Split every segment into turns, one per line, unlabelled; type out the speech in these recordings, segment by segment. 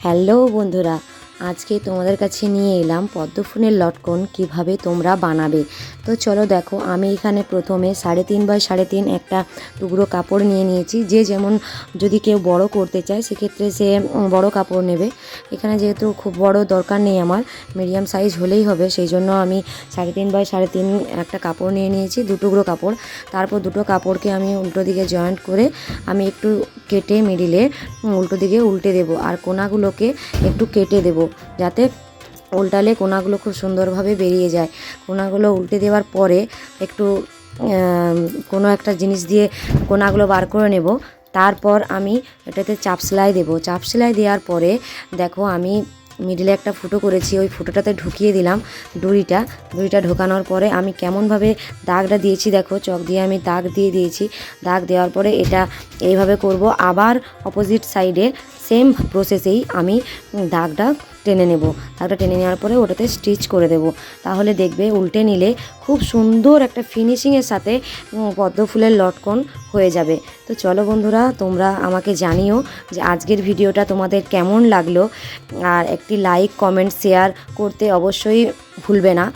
Hello বন্ধুরা আজকে তোমাদের কাছে নিয়ে এলাম পদ্ম ফুলের লটকন, কীভাবে তোমরা বানাবে। তো চলো দেখো, আমি এখানে প্রথমে সাড়ে তিন বাই সাড়ে তিন একটা টুকরো কাপড় নিয়ে নিয়েছি। যে যেমন যদি কেউ বড় করতে চায়, সেক্ষেত্রে সে বড় কাপড় নেবে। এখানে যেহেতু খুব বড় দরকার নেই আমার, মিডিয়াম সাইজ হলেই হবে, সেই জন্য আমি সাড়ে তিন বাই সাড়ে তিন একটা কাপড় নিয়ে নিয়েছি, দু টুকরো কাপড়। তারপর দুটো কাপড়কে আমি উল্টো দিকে জয়েন্ট করে আমি একটু কেটে মিডিলে উল্টো দিকে উল্টে দেব। আর কোনাগুলোকে একটু কেটে দেব। যাতে উল্টালে কোনাগুলো খুব সুন্দরভাবে বেরিয়ে যায়। কোনাগুলো উল্টে দেওয়ার পরে একটু কোনো একটা জিনিস দিয়ে কোনাগুলো বার করে নেব। তারপর আমি এটাতে চাপ সেলাই দেবো। চাপ সেলাই দেওয়ার পরে দেখো আমি মিডিলে একটা ফুটো করেছি, ওই ফুটোটাতে ঢুকিয়ে দিলাম ডুরিটা ডুরিটা ঢোকানোর পরে আমি কেমনভাবে দাগটা দিয়েছি দেখো, চক দিয়ে আমি দাগ দিয়ে দিয়েছি। দাগ দেওয়ার পরে এটা এইভাবে করব। আবার অপোজিট সাইডে সেম প্রসেসেই আমি দাগটা টেনে নেব। দাগটা টেনে নেওয়ার পরে ওটাতে স্টিচ করে দেব। তাহলে দেখবে উল্টে নিলে খুব সুন্দর একটা ফিনিশিংয়ের সাথে পদ্ম ফুলের লটকন হয়ে যাবে। তো চলো বন্ধুরা, তোমরা আমাকে জানিও যে আজকের ভিডিওটা তোমাদের কেমন লাগল। আর একটি লাইক কমেন্ট শেয়ার করতে অবশ্যই ভুলবে না।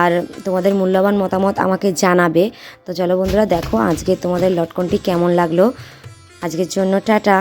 আর তোমাদের মূল্যবান মতামত আমাকে জানাবে। তো চলো বন্ধুরা, দেখো আজকে তোমাদের লটকনটি কেমন লাগল। আজকের জন্য টাটা।